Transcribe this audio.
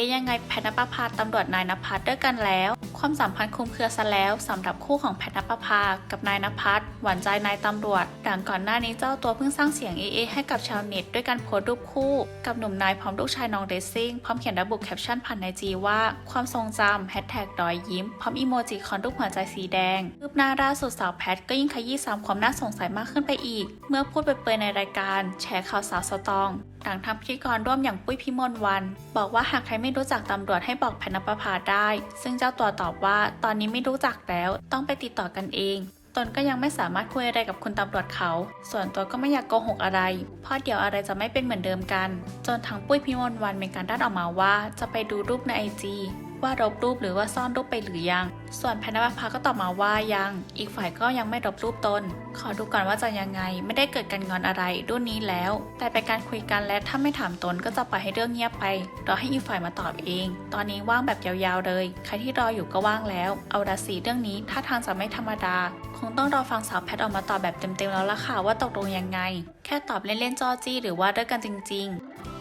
อ๊ยยังไงแพทนปภาตำรวจนายนภัสด้วยกันแล้ว ความสัมพันธ์คลุมเครือซะแล้วสำหรับคู่ของแพทนปภากับนายนภัสหวานใจนายตำรวจดังก่อนหน้านี้เจ้าตัวเพิ่งสร้างเสียงเอเอให้กับชาวเน็ตด้วยการโพสต์รูปคู่ กับหนุ่มนายพร้อมลูกชายน้องเรซซิ่งพร้อมเขียนระบุแคปชั่นผ่านในจีว่า ความทรงจำแฮชแท็กรอยยิ้ม พร้อมอีโมจิคอนรูปหัวใจสีแดงคืบหน้าล่าสุดสาวแพทก็ยิ่งขยี้ซ้ำความน่าสงสัยมากขึ้นไปอีก เมื่อพูดเปรยๆในรายการแชร์ข่าวสาวสตองหลังทำพิธีกรร่วมอย่างปุ้ยพิมลวัน บอกว่าหากใครไม่รู้จักตำรวจให้บอกแพทนปภาได้ ซึ่งเจ้าตัวตอบว่าตอนนี้ไม่รู้จักแล้ว ต้องไปติดต่อกันเอง ตนก็ยังไม่สามารถคุยอะไรกับคุณตำรวจเขา ส่วนตัวก็ไม่อยากโกหกอะไร เพราะเดี๋ยวอะไรจะไม่เป็นเหมือนเดิมกัน จนทางปุ้ยพิมลวันเป็นการด้านออกมาว่า จะไปดูรูปในไอจี ว่าลบรูปหรือว่าซ่อนรูปไปหรือยัง ส่วนแพทนปภาก็ตอบมาว่ายัง อีกฝ่ายก็ยังไม่ลบรูปตน ขอดูก่อนว่าจะยังไง ไม่ได้เกิดการงอนอะไรรุ่นนี้แล้ว แต่เป็นการคุยกันและถ้าไม่ถามตนก็จะปล่อยให้เรื่องเงียบไป รอให้อีกฝ่ายมาตอบเอง ตอนนี้ว่างแบบยาวๆเลย ใครที่รออยู่ก็ว่างแล้ว เอาละสิเรื่องนี้ถ้าทางจะไม่ธรรมดา คงต้องรอฟังสาวแพทออกมาตอบแบบเต็มๆแล้วล่ะค่ะว่าตกลงยังไง แค่ตอบเล่นๆจ้อจี้หรือว่าเลิกกันจริง ๆ